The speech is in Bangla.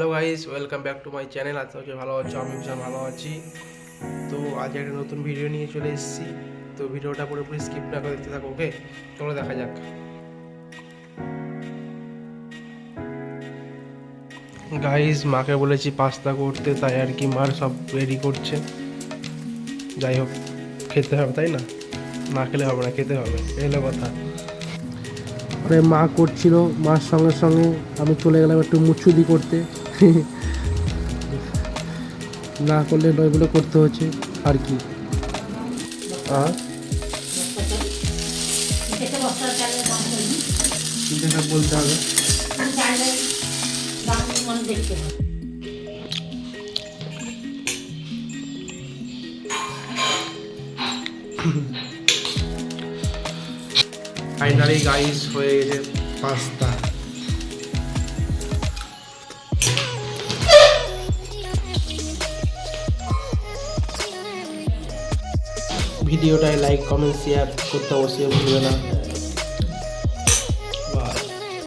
Guys welcome back to my channel আজকে হচ্ছে ভালো আছো আমি ভীষণ ভালো আছি। তো আজ একটা নতুন ভিডিও নিয়ে চলে এসেছি। তো ভিডিওটা পুরোপুরি স্কিপ না করে দেখতে থাকো ওকে চলো দেখা যাক। গাইস মাকে বলেছি পাস্তা করতে, তাই আর কি মার সব রেডি করছে। যাই হোক, খেতে হবে, তাই না? না খেলে হবে না, খেতে হবে, এলো কথা। মা করছিল, মার সঙ্গে সঙ্গে আমি চলে গেলাম একটু মুচুদি করতে। না করলে নয় বলে করতে হচ্ছে, আর কি। আর? বলতে হবে। ফাইনালি গাইস হয়ে গেছে পাস্তা। ভিডিওটায় লাইক কমেন্ট শেয়ার করতে অবশ্যই ভুলবে না।